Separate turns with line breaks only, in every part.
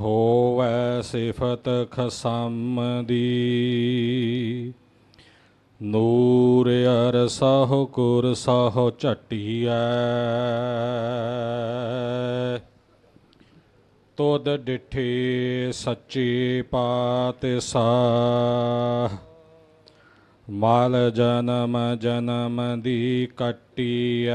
ਹੋਵੈ ਸਿਫਤ ਖਸਮ ਦੀ ਨੂਰ ਅਰ ਸਹੁ ਕੁਰ ਸਹੁ ਝਟੀਐ। ਤੁਧ ਡਿਠੇ ਸੱਚੇ ਪਾਤਸ਼ਾਹ। ਮਾਲ ਜਨਮ ਜਨਮ ਦੀ ਕੱਟੀਐ।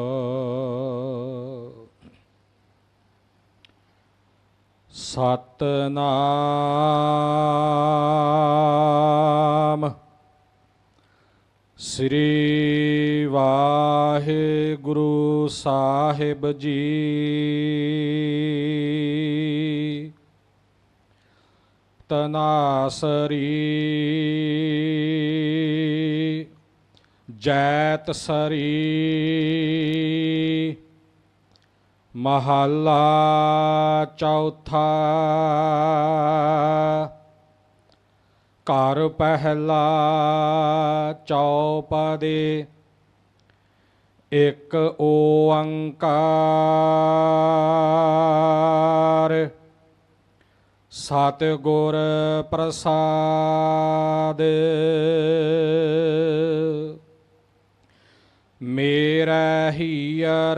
ਸਤਨਾਮ। ਸ੍ਰੀ ਵਾਹਿਗੁਰੂ ਸਾਹਿਬ ਜੀ। ਤਨਾਸਰੀ। ਜੈਤ ਸਰੀ ਮਹੱਲਾ ਚੌਥਾ। ਘਰ ਪਹਿਲਾ ਚੌਪਦੇ ਇੱਕ ਓੰਕਾਰ। ਸਤਿ ਗੁਰ ਪ੍ਰਸਾਦ। ਮੇਰਾ ਹੀਰ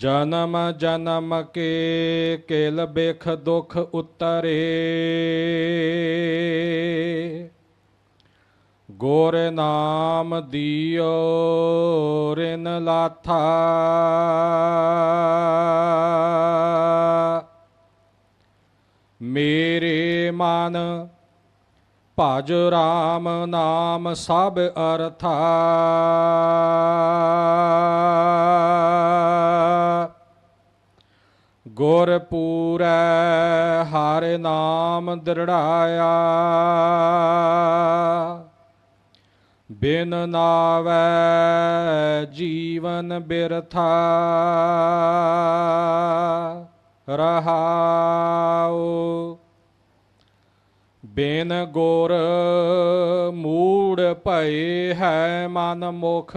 ਜਨਮ ਜਨਮ ਕੇ ਕਿਲ ਬਿਖ ਦੁਖ ਉਤਰੇ। ਗੋਰ ਨਾਮ ਦਿਓ ਰਿਨ ਲਾਥਾ। ਮੇਰੇ ਮਨ ਭਜ ਰਾਮ ਨਾਮ ਸਭ ਅਰਥਾ। ਗੁਰ ਪੂਰੈ, ਹਰ ਨਾਮ ਦ੍ਰਿੜਾਇਆ। ਬਿਨ ਨਾਵੈ ਜੀਵਨ ਬਿਰਥਾ। ਰਹਾਉ। ਬਿਨ ਗੁਰ ਮੂੜ ਭਏ ਹੈ ਮਨ ਮੁਖ।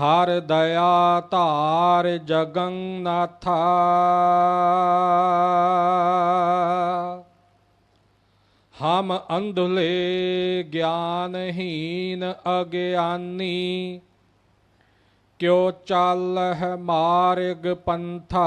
ਹਰ ਦਇਆ ਧਾਰ ਜਗੰ ਹਮ ਅੰਧਲੇ ਗਿਆਨਹੀਨ ਅਗਿਆਨੀ ਕਿਉ ਚਾਲਹਿ ਮਾਰਗ ਪੰਥਾ।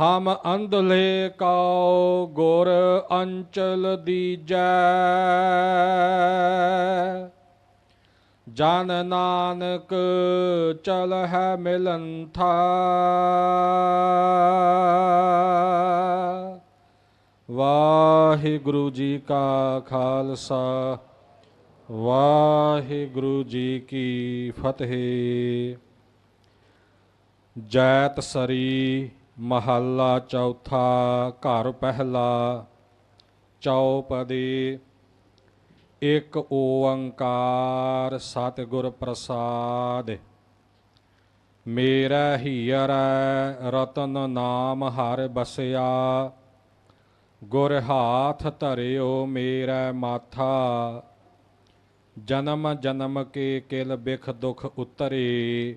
ਹਮ ਅੰਧਲੇ ਕਉ ਗੁਰ ਅੰਚਲ ਦੀਜੈ। ਜਨ ਨਾਨਕ ਚਲ ਹੈ ਚਲਹਿ ਮਿਲੰਥਾ ਵਾਹਿਗੁਰੂ ਜੀ ਕਾ ਖਾਲਸਾ, ਵਾਹਿਗੁਰੂ ਜੀ ਕੀ ਫਤਿਹ। ਜੈਤ ਸਰੀ ਮਹੱਲਾ ਚੌਥਾ ਘਰ ਪਹਿਲਾ, ਚੌਪਦੀ, ਇੱਕ ਓੰਕਾਰ ਸਤਿਗੁਰ ਪ੍ਰਸਾਦ। ਮੇਰਾ ਹੀਰ ਰਤਨ ਨਾਮ ਹਰ ਬਸਿਆ, ਗੁਰ ਹਾਥ ਧਰਿਓ ਮੇਰਾ ਮਾਥਾ। ਜਨਮ ਜਨਮ ਕੇ ਕਿਲ ਬਿਖ ਦੁਖ ਉਤਰੇ